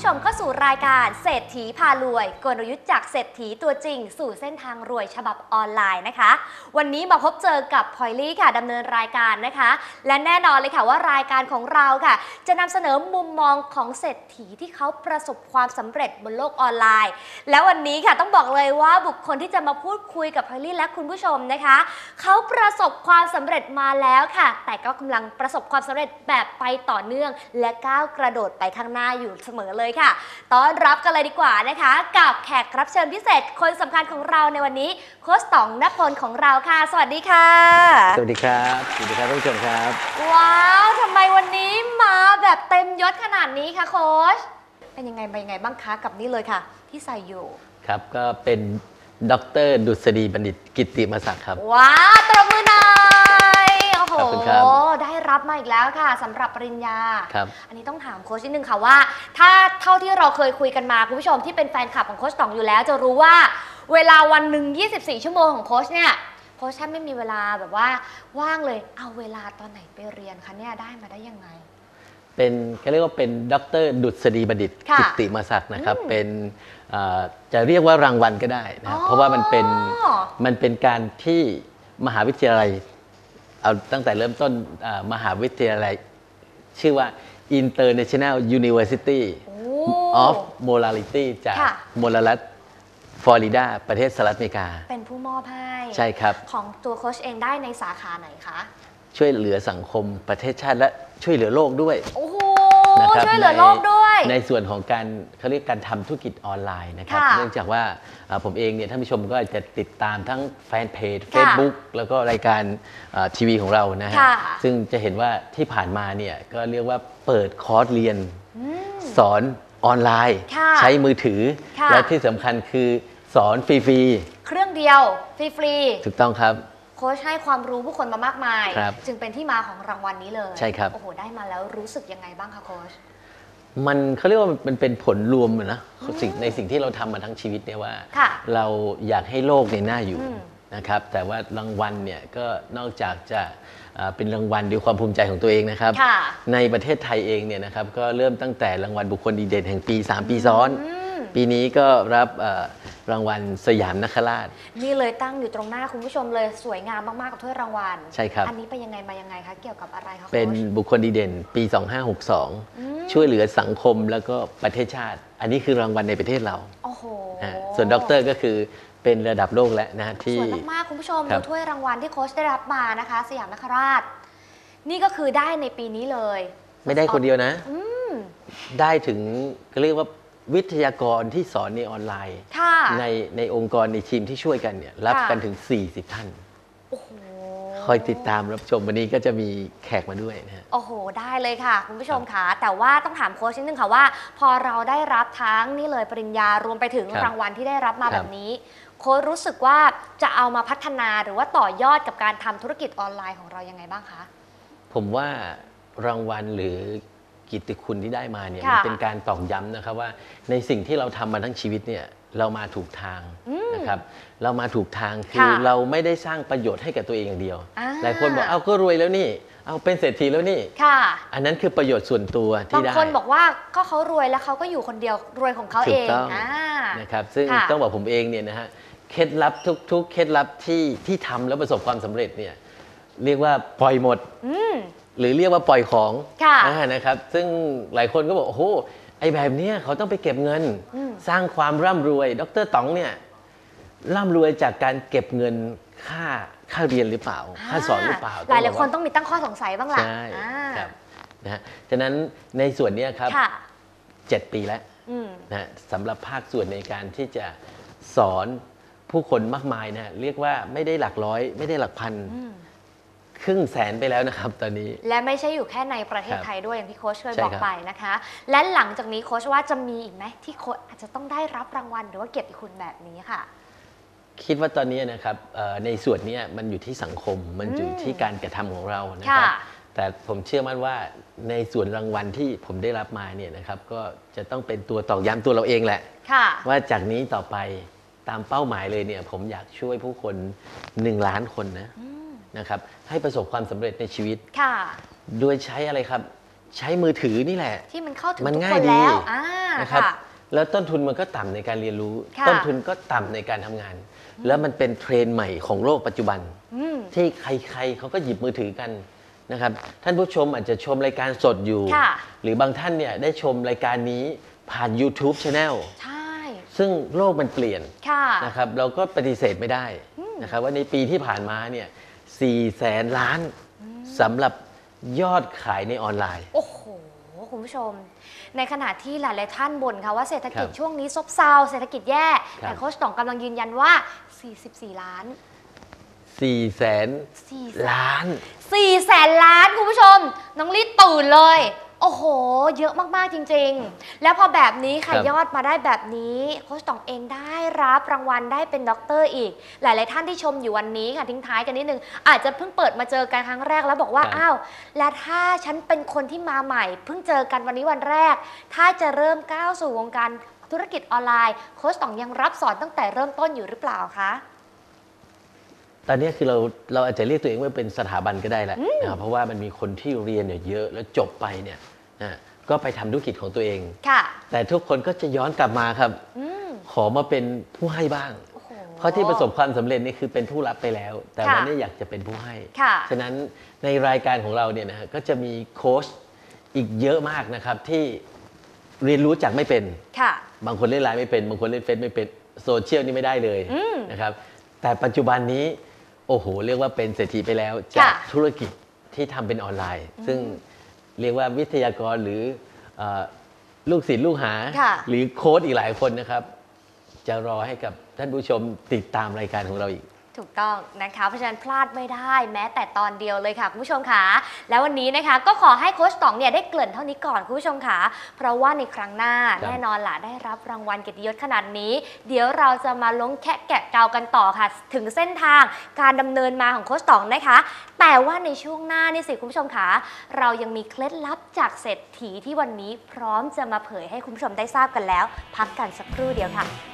ผู้ชมเข้าสู่รายการเศรษฐีพารวย กลยุทธ์จากเศรษฐีตัวจริง สู่เส้นทางรวยฉบับออนไลน์นะคะ วันนี้มาพบเจอกับพลอยลี่ค่ะดำเนินรายการนะคะ และแน่นอนเลยค่ะว่ารายการของเราค่ะ จะนำเสนอมุมมองของเศรษฐีที่เขาประสบความสำเร็จบนโลกออนไลน์ แล้ววันนี้ค่ะต้องบอกเลยว่าบุคคลที่จะมาพูดคุยกับพลอยลี่และคุณผู้ชมนะคะเขาประสบความสำเร็จมาแล้วค่ะ แต่ก็กำลังประสบความสำเร็จแบบไปต่อเนื่อง และก้าวกระโดดไปข้างหน้าอยู่เสมอเลยค่ะ ต้อนรับกันเลยดีกว่านะคะ กับแขกรับเชิญพิเศษ คนสำคัญของเราในวันนี้โค้ชต๋องนพลของเราค่ะ สวัสดีค่ะ สวัสดีครับ สวัสดีครับท่านผู้ชมครับ ว้าวทำไมวันนี้มาแบบเต็มยศขนาดนี้คะโค้ชเป็นยังไงไปยังไงบ้างคะกับนี่เลยค่ะ ที่ใส่อยู่ครับก็เป็นดรดุษฎีบัณฑิตกิตติมศักดิ์ครับ ว้าวตบมือหน่อยโอ้โห ขอบคุณครับได้รับมาอีกแล้วค่ะสำหรับปริญญา ครับ อันนี้ต้องถามโค้ชนิดนึงค่ะว่า ถ้าเท่าที่เราเคยคุยกันมาคุณผู้ชมที่เป็นแฟนคลับของโค้ชต๋องอยู่แล้ว จะรู้ว่าเวลาวันหนึ่ง24 ชั่วโมงของโค้ชเนี่ยโค้ชแทบไม่มีเวลาแบบว่าว่างเลยเอาเวลาตอนไหนไปเรียนคะเนี่ยได้มาได้ยังไง เป็นเขาเรียกว่าเป็นดรดุษฎีบัณฑิตค่ะกิตติมศักดิ์นะครับอืมเป็นเอ่อจะเรียกว่ารางวัลก็ได้นะครับอ๋อเพราะว่ามันเป็นมันเป็นการที่มหาวิทยาลัย เอาตั้งแต่เริ่มต้นเอ่อมหาวิทยาลัย ชื่อว่า International University โอ้ of Morality จากค่ะมลรัฐฟลอริดา ประเทศสหรัฐอเมริกา เป็นผู้มอบให้ ใช่ครับ ของตัวโค้ชเองได้ในสาขาไหนคะ ช่วยเหลือสังคมประเทศชาติและช่วยเหลือโลกด้วย โอ้โห นะครับช่วยเหลือโลกด้วย ในส่วนของการเขาเรียกการทำธุรกิจออนไลน์นะครับค่ะเนื่องจากว่าอ่าผมเองเนี่ยท่านผู้ชมก็อาจจะติดตามทั้งแฟนเพจค่ะ Facebook แล้วก็รายการอ่าทีวีของเรานะฮะค่ะซึ่งจะเห็นว่าที่ผ่านมาเนี่ยก็เรียกว่าเปิดคอร์สเรียนอืมสอนออนไลน์ค่ะใช้มือถือค่ะและที่สำคัญคือสอนฟรีเครื่องเดียวฟรีๆถูกต้องครับๆ โค้ชให้ความรู้ผู้คนมามากมาย ครับจึงเป็นที่มาของรางวัลนี้เลยใช่ครับ โอ้โหได้มาแล้วรู้สึกยังไงบ้างคะโค้ช มันเขาเรียกว่ามันเป็นผลรวมอะนะสิ่งในสิ่งที่เราทำมาทั้งชีวิตเนี่ยว่า ค่ะเราอยากให้โลกเนี่ยน่าอยู่อืมนะครับ แต่ว่ารางวัลเนี่ยก็นอกจากจะอ่าเป็นรางวัลด้วยความภูมิใจของตัวเองนะครับ ค่ะ ในประเทศไทยเองเนี่ยนะครับก็เริ่มตั้งแต่รางวัลบุคคลดีเด่นแห่งปี 3 ปีซ้อน อืม ปีนี้ก็รับเอ่อรางวัลสยามนคราช นี่เลยตั้งอยู่ตรงหน้าคุณผู้ชมเลยสวยงามมาก ๆ กับถ้วยรางวัลใช่ครับ อันนี้ไปยังไงมายังไงคะ เกี่ยวกับอะไรคะโค้ชเป็นบุคคลดีเด่นปีอืม2562 ช่วยเหลือสังคมแล้วก็ประเทศชาติ อันนี้คือรางวัลในประเทศเรา โอ้โหนะฮะส่วนด็อกเตอร์ก็คือเป็นระดับโลกแล้วนะฮะที่สวยมาก ๆ คุณผู้ชมครัดูบถ้วยรางวัลที่โค้ชได้รับมานะคะ สยามนคราช นี่ก็คือได้ในปีนี้เลย ไม่ได้คนเดียวนะอืมได้ถึงก็เรียกว่า วิทยากรที่สอนในออนไลน์ ค่ะ ในในองค์กรในทีมที่ช่วยกันเนี่ยรับค่ะ กันถึง 40 ท่าน โอ้โห คอยติดตามรับชมวันนี้ก็จะมีแขกมาด้วยนะฮะ โอ้โห ได้เลยค่ะ คุณผู้ชมค่ะ แต่ว่าต้องถามโค้ชนิดนึงค่ะว่า พอเราได้รับทั้งนี่เลยปริญญารวมไปถึงครับรางวัลที่ได้รับมาครับ แบบนี้ โค้ชรู้สึกว่าจะเอามาพัฒนาหรือว่าต่อยอดกับการทำธุรกิจออนไลน์ของเรายังไงบ้างคะ ผมว่ารางวัลหรือ กิตติคุณที่ได้มาเนี่ยค่ะ มันเป็นการตอกย้ำนะครับว่าในสิ่งที่เราทำมาทั้งชีวิตเนี่ยเรามาถูกทางอืม นะครับเรามาถูกทางคือค่ะเราไม่ได้สร้างประโยชน์ให้กับตัวเองอย่างเดียว อ่า หลายคนบอกเอาก็รวยแล้วนี่ เอาเป็นเศรษฐีแล้วนี่ ค่ะ อันนั้นคือประโยชน์ส่วนตัวบาที่งได้ คนบอกว่าก็เขารวยแล้วเขาก็อยู่คนเดียวรวยของเขาถูเอกงต้อง อ่า นะครับซึ่งค่ะต้องบอกผมเองเนี่ยนะฮะเคล็ดลับทุกๆเคล็ดลับที่ที่ทำแล้วประสบความสำเร็จเนี่ยเรียกว่าปล่อยหมด อืม หรือเรียกว่าปล่อยของค่ะอ่านะครับ ซึ่งหลายคนก็บอกโอ้โหไอ้แบบเนี้ยเขาต้องไปเก็บเงินอืมสร้างความร่ำรวย ดรต๋องเนี่ยร่ำรวยจากการเก็บเงินค่าค่าเรียนหรือเปล่า ค่าสอนหรือเปล่า หลายหลายบๆอกคนว่ต้องมีตั้งข้อสงสัยบ้างล่ะใช่อ่าครับนะฮะฉะนั้นในส่วนเนี้ยครับค่ะเจ็ดปีแล้วอืมนะฮะสำหรับภาคส่วนในการที่จะสอนผู้คนมากมายนะฮะเรียกว่าไม่ได้หลักร้อย ไม่ได้หลักพันอืม ครึ่งแสนไปแล้วนะครับตอนนี้ และไม่ใช่อยู่แค่ในประเทศครับไทยด้วยอย่างที่โค้ชเคยใช่บอกครับไปนะคะ และหลังจากนี้โค้ชว่าจะมีอีกไหมที่โค้ชอาจจะต้องได้รับรางวัลหรือว่าเกียรติคุณแบบนี้ค่ะ คิดว่าตอนนี้นะครับเอ่อในส่วนเนี้ยมันอยู่ที่สังคมมันอยู่อืมที่การกระทำของเรานะครับค่ะแต่ผมเชื่อมั่นว่าในส่วนรางวัลที่ผมได้รับมาเนี่ยนะครับ ก็จะต้องเป็นตัวตอกย้ำตัวเราเองแหละค่ะว่าจากนี้ต่อไปตามเป้าหมายเลยเนี่ย ผมอยากช่วยผู้คน1ล้านคนนะอืม นะครับให้ประสบความสำเร็จในชีวิต ค่ะ โดยใช้อะไรครับ ใช้มือถือนี่แหละ ที่มันเข้าถึงมันทุกง่าคยนดี แล้วอ่านะครับค่ะ แล้วต้นทุนมันก็ต่ำในการเรียนรู้ ค่ะ ต้นทุนก็ต่ำในการทำงาน แล้วมันเป็นเทรนด์ใหม่ของโลกปัจจุบัน อืม ที่ใครๆเขาก็หยิบมือถือกันนะครับท่านผู้ชมอาจจะชมรายการสดอยู่ ค่ะ หรือบางท่านเนี่ยได้ชมรายการนี้ผ่าน YouTube Channel ใช่ ซึ่งโลกมันเปลี่ยนค่ะ นะครับเราก็ปฏิเสธไม่ได้นะครับว่าในปีที่ผ่านมาเนี่ย 4แสนล้านสำหรับยอดขายในออนไลน์ โอ้โห คุณผู้ชม ในขณะที่หลาย ๆ ท่านบ่นค่ะว่าเศรษฐกิจครับช่วงนี้ซบเซาเศรษฐกิจแย่ ครับ แต่โค้ชต๋องกำลังยืนยันว่า 44 ล้าน4แสน4ล้าน 4แสนล้านคุณผู้ชม น้องลิศตื่นเลย โอ้โห เยอะมาก ๆ จริง ๆ แล้วพอแบบนี้ค่ะครับ ยอดมาได้แบบนี้โค้ชต๋องเองได้รับรางวัลได้เป็นด็อกเตอร์อีก หลาย ๆ ท่านที่ชมอยู่วันนี้ค่ะทิ้งท้ายกันนิดนึง อาจจะเพิ่งเปิดมาเจอกันครั้งแรกแล้วบอกว่าครับอ้าว และถ้าฉันเป็นคนที่มาใหม่ เพิ่งเจอกันวันนี้วันแรก ถ้าจะเริ่มก้าวสู่วงการธุรกิจออนไลน์โค้ชต๋องยังรับสอนตั้งแต่เริ่มต้นอยู่หรือเปล่าคะ ตอนนี้คือเราเราอาจจะเรียกตัวเองว่าเป็นสถาบันก็ได้แหละนะครับเพราะว่ามันมีคนที่เรียนเนี่ยเยอะแล้วจบไปเนี่ยนะก็ไปทำธุรกิจของตัวเอง ค่ะ แต่ทุกคนก็จะย้อนกลับมาครับ อืมขอมาเป็นผู้ให้บ้าง โอ้โห เพราะที่ประสบความสำเร็จนี่คือเป็นผู้รับไปแล้ว แต่ค่ะวันนี้อยากจะเป็นผู้ให้ ค่ะ ฉะนั้นในรายการของเราเนี่ยนะฮะก็จะมีโค้ชอีกเยอะมากนะครับที่เรียนรู้จากไม่เป็น ค่ะ บางคนเล่นไลน์ไม่เป็น บางคนเล่นเฟซไม่เป็นโซเชียลนี่ไม่ได้เลยอืมนะครับ แต่ปัจจุบันนี้ โอ้โห เรียกว่าเป็นเศรษฐีไปแล้ว จากค่ะธุรกิจที่ทำเป็นออนไลน์ ซึ่งเรียกว่าวิทยากรหรือเออลูกศิษย์ลูกหาค่ะหรือโค้ชอีกหลายคนนะครับ จะรอให้กับท่านผู้ชมติดตามรายการของเราอีก ถูกต้องนะคะเพราะฉะนั้นพลาดไม่ได้แม้แต่ตอนเดียวเลยค่ะ คุณผู้ชมค่ะ แล้ววันนี้นะคะก็ขอให้โค้ชต๋องเนี่ยได้เกริ่นเท่านี้ก่อนคุณผู้ชมค่ะ เพราะว่าในครั้งหน้าครับแน่นอนล่ะได้รับรางวัลเกียรติยศขนาดนี้ เดี๋ยวเราจะมาลงแคะแกะเกากันต่อค่ะ ถึงเส้นทางการดำเนินมาของโค้ชต๋องนะคะ แต่ว่าในช่วงหน้านี่สิคุณผู้ชมค่ะเรายังมีเคล็ดลับจากเศรษฐีที่วันนี้พร้อมจะมาเผยให้คุณผู้ชมได้ทราบกันแล้ว พักกันสักครู่เดียวค่ะ